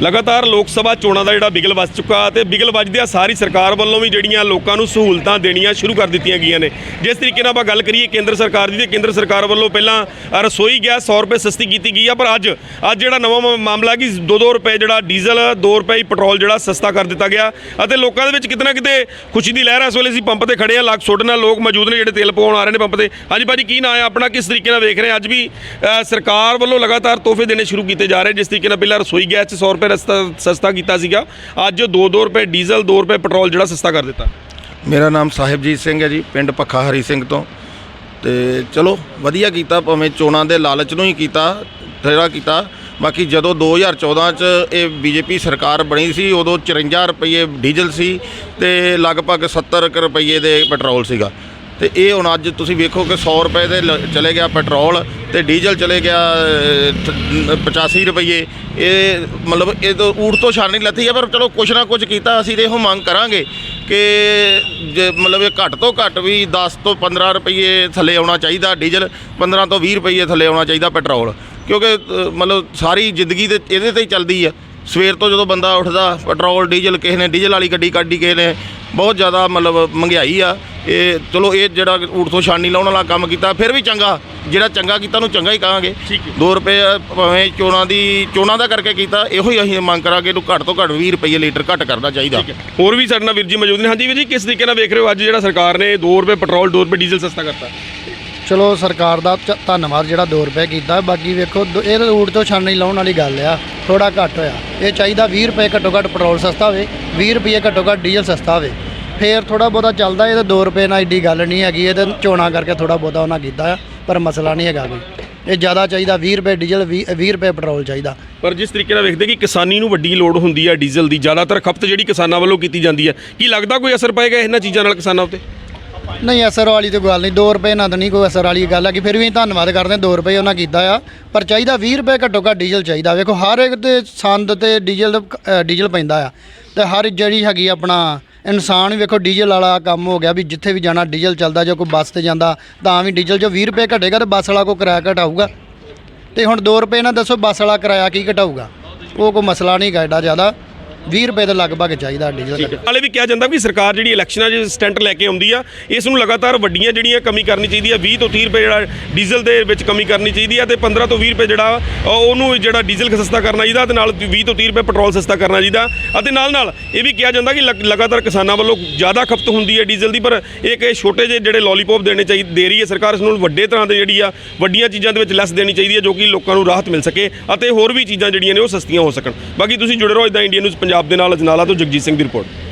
ਲਗਾਤਾਰ ਲੋਕ ਸਭਾ ਚੋਣਾਂ ਦਾ ਜਿਹੜਾ ਬਿਗਲ ਵੱਜ ਚੁੱਕਾ ਤੇ ਬਿਗਲ ਵੱਜਦਿਆਂ ਸਾਰੀ ਸਰਕਾਰ ਵੱਲੋਂ ਵੀ ਜਿਹੜੀਆਂ ਲੋਕਾਂ ਨੂੰ ਸਹੂਲਤਾਂ ਦੇਣੀਆਂ ਸ਼ੁਰੂ ਕਰ ਦਿੱਤੀਆਂ ਗਈਆਂ ਨੇ। ਜਿਸ ਤਰੀਕੇ ਨਾਲ ਆਪਾਂ ਗੱਲ ਕਰੀਏ ਕੇਂਦਰ ਸਰਕਾਰ ਦੀ ਤੇ ਕੇਂਦਰ ਸਰਕਾਰ ਵੱਲੋਂ ਪਹਿਲਾਂ ਰਸੋਈ ਗੈਸ 100 ਰੁਪਏ ਸਸਤੀ ਕੀਤੀ ਗਈ ਆ, ਪਰ ਅੱਜ ਅੱਜ ਜਿਹੜਾ ਨਵਾਂ ਮਾਮਲਾ ਕਿ 2-2 ਰੁਪਏ ਜਿਹੜਾ ਡੀਜ਼ਲ 2 ਰੁਪਏ ਪੈਟਰੋਲ ਜਿਹੜਾ ਸਸਤਾ ਕਰ ਦਿੱਤਾ ਗਿਆ ਅਤੇ ਲੋਕਾਂ ਦੇ ਵਿੱਚ ਕਿਤੇ ਨਾ ਕਿਤੇ ਖੁਸ਼ੀ ਦੀ ਲਹਿਰ ਇਸ ਵੇਲੇ ਅਸੀਂ ਪੰਪ ਤੇ ਖੜੇ ਆ ਲੱਗ ਛੋਟੇ ਨਾਲ ਲੋਕ ਮੌਜੂਦ ਨੇ ਜਿਹੜੇ ਤੇਲ ਪਵਾਉਣ ਆ ਰਹੇ ਨੇ ਪੰਪ ਤੇ। ਹਾਂਜੀ ਭਾਜੀ, ਕੀ ਨਾਂ ਹੈ ਆਪਣਾ? ਕਿਸ ਤਰੀਕੇ ਨਾਲ ਵੇਖ ਰਹੇ ਆ? ਅੱਜ ਵੀ ਸਰਕਾਰ ਵੱਲੋਂ ਲਗਾਤਾਰ ਤੋਹਫੇ ਦੇਣੇ ਸ਼ੁਰੂ ਕੀਤੇ ਜਾ ਰਹੇ ਜਿਸ ਤਰੀਕੇ ਨਾਲ ਪਹਿਲਾਂ ਰਸੋਈ ਗੈਸ 'ਚ 100 ਰੁਪਏ ਰਸਤਾ ਸਸਤਾ ਕੀਤਾ ਸੀਗਾ। ਅੱਜ 2-2 ਰੁਪਏ ਡੀਜ਼ਲ 2 ਰੁਪਏ ਪੈਟਰੋਲ ਜਿਹੜਾ ਸਸਤਾ ਕਰ ਦਿੱਤਾ। ਮੇਰਾ ਨਾਮ ਸਾਹਿਬਜੀਤ ਸਿੰਘ ਹੈ ਜੀ, ਪਿੰਡ ਪੱਖਾ ਹਰੀ ਸਿੰਘ ਤੋਂ। ਤੇ ਚਲੋ, ਵਧੀਆ ਕੀਤਾ, ਭਾਵੇਂ ਚੋਣਾਂ ਦੇ ਲਾਲਚ ਨੂੰ ਹੀ ਕੀਤਾ ਤੇਰਾ ਕੀਤਾ। ਬਾਕੀ ਜਦੋਂ 2014 ਚ ਇਹ ਬੀਜੇਪੀ ਸਰਕਾਰ ਬਣੀ ਸੀ, ਉਦੋਂ 54 ਰੁਪਏ ਡੀਜ਼ਲ ਸੀ ਤੇ ਲਗਭਗ 70 ਕੁ ਰੁਪਏ ਦੇ ਪੈਟਰੋਲ ਸੀਗਾ। ਤੇ ਇਹ ਹੁਣ ਅੱਜ ਤੁਸੀਂ ਵੇਖੋ ਕਿ 100 ਰੁਪਏ ਦੇ ਲ- ਚਲੇ ਗਿਆ ਪੈਟਰੋਲ ਤੇ ਡੀਜ਼ਲ ਚਲੇ ਗਿਆ ਅ, ਤ- 85 ਰੁਪਏ ਇਹ ਮਤਲਬ ਇਹ ਤੋਂ ਊੜ ਤੋਂ ਛਾਣ ਨਹੀਂ ਲੱਥੀ ਹੈ ਪਰ ਚਲੋ ਕੁਛ ਨਾ ਕੁਛ ਕੀਤਾ ਅਸੀਂ ਤੇ ਇਹੋ ਮੰਗ ਕਰਾਂਗੇ ਕਿ ਜੇ ਮਤਲਬ ਇਹ ਘੱਟ ਤੋਂ ਘੱਟ ਵੀ 10 ਤੋਂ 15 ਰੁਪਏ ਥੱਲੇ ਆਉਣਾ ਚਾਹੀਦਾ ਡੀਜ਼ਲ 15 ਤੋਂ 20 ਰੁਪਏ ਥੱਲੇ ਆਉਣਾ ਚਾਹੀਦਾ ਪੈਟਰੋਲ। ਕਿਉਂਕਿ ਮਤਲਬ ਸਾਰੀ ਜ਼ਿੰਦਗੀ ਤੇ ਇਹਦੇ ਤੇ ਹੀ ਚੱਲਦੀ ਆ। ਸਵੇਰ ਤੋਂ ਜਦੋਂ ਬੰਦਾ ਉੱਠਦਾ ਪੈਟਰੋਲ ਡੀਜ਼ਲ ਕਿਸੇ ਨੇ ਡੀਜ਼ਲ ਵਾਲੀ ਗੱਡੀ ਕੱਢੀ ਕਿਸੇ ਨੇ ਬਹੁਤ ਜ਼ਿਆਦਾ ਮਤਲਬ ਮਹਿੰਗਾਈ ਆ। ਇਹ ਚਲੋ ਇਹ ਜਿਹੜਾ ਊਠ ਤੋਂ ਛਾਣੀ ਲਾਉਣ ਵਾਲਾ ਕੰਮ ਕੀਤਾ ਫਿਰ ਵੀ ਚੰਗਾ। ਜਿਹੜਾ ਚੰਗਾ ਕੀਤਾ ਉਹਨੂੰ ਚੰਗਾ ਹੀ ਕਹਾਂਗੇ। ਠੀਕ ਹੈ। 2 ਰੁਪਏ ਭਾਵੇਂ ਚੋਣਾਂ ਦੀ ਚੋਣਾਂ ਦਾ ਕਰਕੇ ਕੀਤਾ ਇਹੋ ਹੀ ਅਸੀਂ ਮੰਗ ਕਰਾਂਗੇ ਇਹਨੂੰ ਘੱਟ ਤੋਂ ਘੱਟ 20 ਰੁਪਏ ਲੀਟਰ ਘੱਟ ਕਰਨਾ ਚਾਹੀਦਾ। ਹੋਰ ਵੀ ਸਾਡੇ ਨਾਲ ਵੀਰ ਜੀ ਮੌਜੂਦ ਨੇ। ਹਾਂਜੀ ਵੀਰ ਜੀ ਕਿਸ ਤਰੀਕੇ ਨਾਲ ਵੇਖ ਰਹੇ ਹੋ ਅੱਜ ਜਿਹੜਾ ਸਰਕਾਰ ਨੇ 2 ਰੁਪਏ ਪੈਟਰੋਲ 2 ਰੁਪਏ ਡੀਜ਼ਲ ਸਸਤਾ ਕਰਤਾ? ਚਲੋ ਸਰਕਾਰ ਦਾ ਚ- ਧੰਨਵਾਦ ਜਿਹੜਾ 2 ਰੁਪਏ ਕੀਤਾ, ਬਾਕੀ ਵੇਖੋ, ਦ- ਇਹ ਤਾਂ ਊਟ ਤੋਂ ਛਾਣੀ ਲਾਉਣ ਵਾਲੀ ਗੱਲ ਆ ਥੋੜਾ ਘੱਟ ਹੋਇਆ। ਇਹ ਚਾਹੀਦਾ 20 ਰੁਪਏ ਘੱਟੋ ਘੱਟ ਪੈਟਰੋਲ ਸਸਤਾ ਹੋਵੇ 20 ਰੁਪਏ ਘੱਟੋ ਘੱਟ ਡੀਜ਼ਲ ਸਸਤਾ ਹੋਵੇ। ਫੇਰ ਥੋੜਾ ਬਹੁਤਾ ਚੱਲਦਾ, ਇਹ ਤਾਂ 2 ਰੁਪਏ ਨਾਲ ਏਡੀ ਗੱਲ ਨਹੀਂ ਹੈਗੀ, ਇਹ ਤਾਂ ਚੋਣਾਂ ਕਰਕੇ ਥੋੜਾ ਬਹੁਤਾ ਉਹਨਾਂ ਕੀਤਾ ਆ ਪਰ ਮਸਲਾ ਨਹੀਂ ਹੈਗਾ ਕੋਈ। ਇਹ ਜ਼ਿਆਦਾ ਚਾਹੀਦਾ 20 ਰੁਪਏ ਡੀਜ਼ਲ 20 20 ਰੁਪਏ ਪੈਟਰੋਲ ਚਾਹੀਦਾ। ਪਰ ਜਿਸ ਤਰੀਕੇ ਨਾਲ ਵੇਖਦੇ ਕਿ ਕਿਸਾਨੀ ਨੂੰ ਵੱਡੀ ਲੋੜ ਹੁੰਦੀ ਹੈ ਡੀਜ਼ਲ ਦੀ, ਜ਼ਿਆਦਾਤਰ ਖਪਤ ਜਿਹੜੀ ਕਿਸਾਨਾਂ ਵੱਲੋਂ ਕੀਤੀ ਜਾਂਦੀ ਹੈ, ਕੀ ਲੱਗਦਾ ਕੋਈ ਅਸਰ ਪਏਗਾ ਇਹਨਾਂ ਚੀਜ਼ਾਂ ਨਾਲ ਕਿਸਾਨਾਂ ਉੱਤੇ? ਨਹੀਂ ਅਸਰ ਵਾਲੀ ਤੇ ਗੱਲ ਨਹੀਂ 2 ਰੁਪਏ ਨਾਲ ਤਾਂ ਨਹੀਂ ਕੋਈ ਅਸਰ ਵਾਲੀ ਗੱਲ ਹੈ ਕਿ ਫਿਰ ਵੀ ਅਸੀਂ ਧੰਨਵਾਦ ਕਰਦੇ ਹਾਂ 2 ਰੁਪਏ ਉਹਨਾਂ ਕੀਤਾ ਆ। ਪਰ ਚਾਹੀਦਾ 20 ਰੁਪਏ ਘੱਟੋ ਘੱਟ ਡੀਜ਼ਲ ਚਾਹੀਦਾ। ਵੇਖੋ ਹਰ ਇੱਕ ਦੇ ਸੰਦ ਤੇ ਡੀਜ਼ਲ ਅ, ਡੀਜ਼ਲ ਪੈਂਦਾ ਆ। ਤੇ ਹਰ ਜਿਹੜੀ ਹੈਗੀ ਆਪਣਾ ਇਨਸਾਨ ਵੀ ਵੇਖੋ ਡੀਜ਼ਲ ਵਾਲਾ ਕੰਮ ਹੋ ਗਿਆ ਵੀ ਜਿੱਥੇ ਵੀ ਜਾਣਾ ਡੀਜ਼ਲ ਚੱਲਦਾ ਜੇ ਕੋਈ ਬੱਸ ਤੇ ਜਾਂਦਾ ਤਾਂ ਵੀ ਡੀਜ਼ਲ ਜੋ 20 ਰੁਪਏ ਘਟੇਗਾ ਤੇ ਬੱਸ ਵਾਲਾ ਕੋ ਕਿਰਾਇਆ ਘਟਾਊਗਾ। ਤੇ ਹੁਣ 2 ਰੁਪਏ ਨਾਲ ਦੱਸੋ ਬੱਸ ਵਾਲਾ ਕਿਰਾਇਆ ਕੀ ਘਟਾਊਗਾ? ਉਹ ਕੋਈ ਮਸਲਾ ਨਹੀਂ ਗਾ ਐਡਾ ਜ਼ਿਆਦਾ। 20 ਰੁਪਏ ਦੇ ਲਗਭਗ ਚਾਹੀਦਾ ਡੀਜ਼ਲ ਘੱਟ ਹਾਲੇ ਵੀ ਕਿਹਾ ਜਾਂਦਾ ਵੀ ਸਰਕਾਰ ਜਿਹੜੀ ਇਲੈਕਸ਼ਨਾਂ 'ਚ ਸਟੈਂਟ ਲੈ ਕੇ ਆਉਂਦੀ ਆ, ਇਸ ਨੂੰ ਲਗਾਤਾਰ ਵੱਡੀਆਂ ਜਿਹੜੀਆਂ ਕਮੀ ਕਰਨੀ ਚਾਹੀਦੀ ਆ 20 ਤੋਂ 30 ਰੁਪਏ ਜਿਹੜਾ ਡੀਜ਼ਲ ਦੇ ਵਿੱਚ ਕਮੀ ਕਰਨੀ ਚਾਹੀਦੀ ਆ ਤੇ 15 ਤੋਂ 20 ਰੁਪਏ ਜਿਹੜਾ ਉਹਨੂੰ ਜਿਹੜਾ ਡੀਜ਼ਲ ਸਸਤਾ ਕਰਨਾ ਚਾਹੀਦਾ ਤੇ ਨਾਲ 20 ਤੋਂ 30 ਰੁਪਏ ਪੈਟਰੋਲ ਸਸਤਾ ਕਰਨਾ ਚਾਹੀਦਾ ਅਤੇ ਨਾਲ ਨਾਲ ਇਹ ਵੀ ਕਿਹਾ ਜਾਂਦਾ ਕਿ ਲਗਾਤਾਰ ਕਿਸਾਨਾਂ ਵੱਲੋਂ ਜ਼ਿਆਦਾ ਖਪਤ ਹੁੰਦੀ ਹੈ ਡੀਜ਼ਲ ਦੀ, ਪਰ ਇੱਕ ਇਹ ਛੋਟੇ ਜਿਹੇ ਜਿਹੜੇ ਲੋਲੀਪੌਪ ਦੇਣੇ ਚਾਹੀਦੇ ਦੇ ਰਹੀ ਹੈ, ਸਰਕਾਰ ਇਸ ਨੂੰ ਵੱਡੇ ਤਰ੍ਹਾਂ ਦੇ ਜਿਹੜੀ ਆ, ਵੱਡੀਆਂ ਚੀਜ਼ਾਂ ਦੇ ਵਿੱਚ ਲੈਸ ਦੇਣੀ ਚਾਹੀਦੀ ਹੈ ਜੋ ਕਿ ਲੋਕਾਂ ਨੂੰ ਰਾਹਤ ਮਿਲ ਸਕੇ ਅਤੇ ਹੋਰ ਵੀ ਚੀਜ਼ਾਂ ਜਿਹੜੀਆਂ ਨੇ ਉਹ ਸਸਤੀਆਂ ਹੋ ਸਕਣ। ਬਾਕੀ ਤੁਸੀਂ ਜੁੜੇ ਰਹੋ ਇਦਾਂ ਇੰਡੀਆ ਨਿਊਜ਼ ਪੰਜਾਬ ਦੇ ਨਾਲ ਅਜਨਾਲਾ ਤੋਂ ਜਗਜੀਤ ਸਿੰਘ ਦੀ ਰਿਪੋਰਟ।